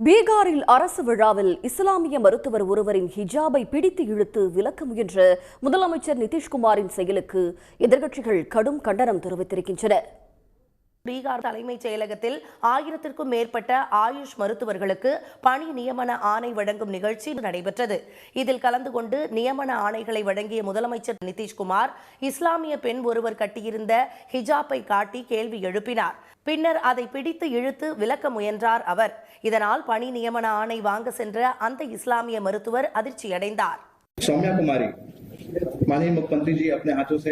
பீகாரில் அரசு விழாவில் இஸ்லாமிய மருத்துவர் ஒருவரின் ஹிஜாபை பிடித்து இழுத்து விலக்க முயன்ற முதலமைச்சர் நிதிஷ்குமாரின் செயலுக்கு எதிர்க்கட்சிகள் கடும் கண்டனம் தெரிவித்திருக்கின்றன. பீகார் தலைமைச் செயலகத்தில் ஆயிரத்திற்கும் மேற்பட்ட ஆயுஷ் மருத்துவர்களுக்கு பணி நியமன ஆணை வழங்கும் நிகழ்ச்சி நடைபெற்றது இதில் கலந்து கொண்டு நியமன ஆணைகளை வழங்கிய முதலமைச்சர் நிதிஷ்குமார் இஸ்லாமிய பெண் ஒருவர் கட்டியிருந்த ஹிஜாப்பை காட்டி கேள்வி எழுப்பினார் பின்னர் அதை பிடித்து இழுத்து விலக்க முயன்றார் அவர் இதனால் பணி நியமன ஆணை வாங்க சென்ற அந்த இஸ்லாமிய மருத்துவர் அதிர்ச்சியடைந்தார் सौम्या कुमारी माननीय मुख्यमंत्री जी अपने हाथों से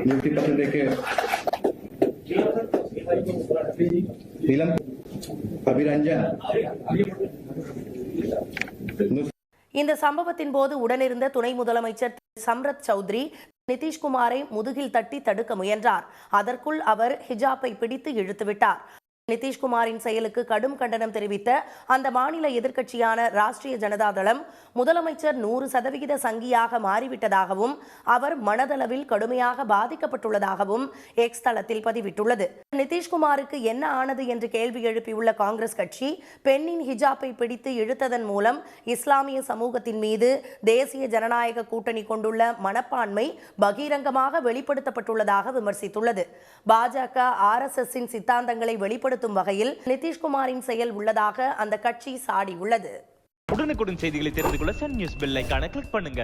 नियुक्ति पत्र देके இந்த சம்பவத்தின் போது உடனிருந்த துணை முதலமைச்சர் சம்ரத் சௌத்ரி நிதிஷ்குமாரை முதுகில் தட்டி தடுக்க முயன்றார். அதற்குள் அவர் ஹிஜாப்பை பிடித்து இழுத்துவிட்டார். நிதிஷ்குமாரின் செயலுக்கு கடும் கண்டனம் தெரிவித்த அந்த மாநில எதிர்க்கட்சியான ராஷ்டிரிய ஜனதா தளம் முதலமைச்சர் நூறு சதவிகித சங்கியாக மாறிவிட்டதாகவும் அவர் மனதளவில் கடுமையாக பாதிக்கப்பட்டுள்ளதாகவும் எக்ஸ் தளத்தில் பதிவிட்டுள்ளது. நிதிஷ்குமாருக்கு என்ன ஆனது என்று கேள்வி எழுப்பியுள்ள காங்கிரஸ் கட்சி பெண்ணின் ஹிஜாப்பை பிடித்து இழுத்ததன் மூலம் இஸ்லாமிய சமூகத்தின் மீது தேசிய ஜனநாயக கூட்டணி கொண்டுள்ள மனப்பான்மை பகிரங்கமாக வெளிப்படுத்தப்பட்டுள்ளதாக விமர்சித்துள்ளது. பாஜக ஆர்எஸ்எஸ்ஸின் சித்தாந்தங்களை வெளிப்படுத்தும் வகையில் நிதிஷ்குமாரின் செயல் உள்ளதாக அந்த கட்சி சாடியுள்ளது. உடனுக்குடன் செய்திகளை தெரிந்து கொள்ள சன் நியூஸ் பெல் கிளிக் பண்ணுங்க.